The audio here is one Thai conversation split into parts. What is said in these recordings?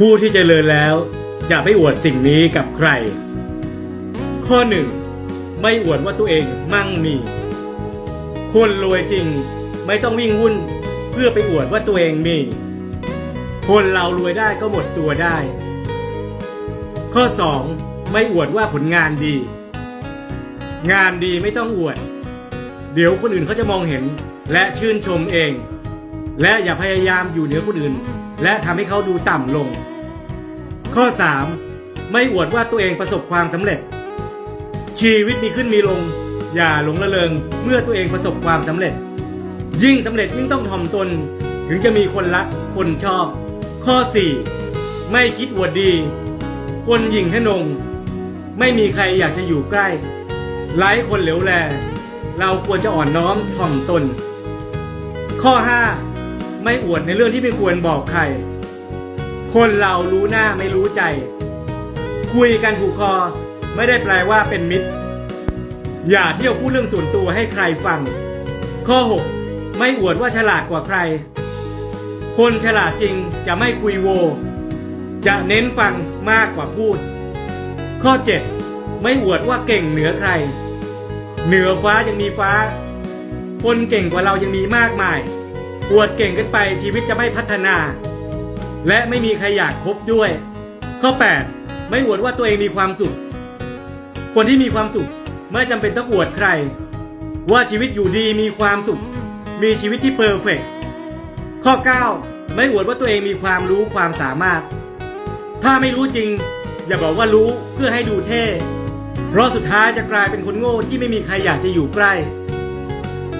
ผู้ที่เจริญแล้วจะไม่อวดสิ่งนี้กับใคร ข้อหนึ่งไม่อวดว่าตัวเองมั่งมี คนรวยจริงไม่ต้องวิ่งวุ่นเพื่อไปอวดว่าตัวเองมี คนเรารวยได้ก็หมดตัวได้ ข้อ 2 ไม่อวดว่าผลงานดี งานดีไม่ต้องอวด เดี๋ยวคนอื่นเขาจะมองเห็นและชื่นชมเอง และอย่าพยายามอยู่เหนือคนอื่น และทำให้เขาดูต่ำลง ข้อ 3 ไม่อวดว่าตัวเองประสบความสำเร็จ ชีวิตมีขึ้นมีลง อย่าหลงระเริงเมื่อตัวเองประสบความสำเร็จ ยิ่งสำเร็จยิ่งต้องถ่อมตน ถึงจะมีคนรักคนชอบ ข้อ 4 ไม่คิดอวดดี คนหยิ่งทะนง ไม่มีใครอยากจะอยู่ใกล้ไร้คนเหลวแล เราควรจะอ่อนน้อมถ่อมตน ข้อ 5 ไม่อวดในเรื่องที่ไม่ควรบอกใคร คนเรารู้หน้าไม่รู้ใจ คุยกันถูกคอ ไม่ได้แปลว่าเป็นมิตร อย่าเที่ยวพูดเรื่องส่วนตัวให้ใครฟัง ข้อ 6 ไม่อวดว่าฉลาดกว่าใคร คนฉลาดจริงจะไม่คุยโว จะเน้นฟังมากกว่าพูด ข้อ 7 ไม่อวดว่าเก่งเหนือใคร เหนือฟ้ายังมีฟ้า คนเก่งกว่าเรายังมีมากมาย อวดเก่งเกันไปชีวิตจะไม่พัฒนา และไม่มีใครอยากคบด้วย ข้อ 8 ไม่อวดว่าตัวเองมีความสุข คนที่มีความสุขไม่จำเป็นต้องอวดใคร ว่าชีวิตอยู่ดีมีความสุข มีชีวิตที่เพอร์เฟกต์ข้อ 9 ไม่อวดว่าตัวเองมีความรู้ความสามารถ ถ้าไม่รู้จริง อย่าบอกว่ารู้เพื่อให้ดูเท่เพราะสุดท้ายจะกลายเป็นคนโง่ที่ไม่มีใครอยากจะอยู่ใกล้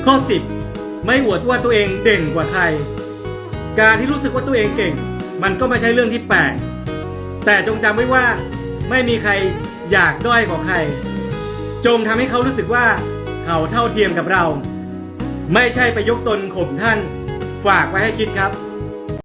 ข้อ 10 ไม่อวดว่าตัวเองเด่นกว่าใคร การที่รู้สึกว่าตัวเองเก่ง มันก็ไม่ใช่เรื่องที่แปลก แต่จงจำไว้ว่า ไม่มีใครอยากด้อยกว่าใคร จงทำให้เขารู้สึกว่าเขาเท่าเทียมกับเรา ไม่ใช่ไปยกตนข่มท่าน ฝากไว้ให้คิดครับ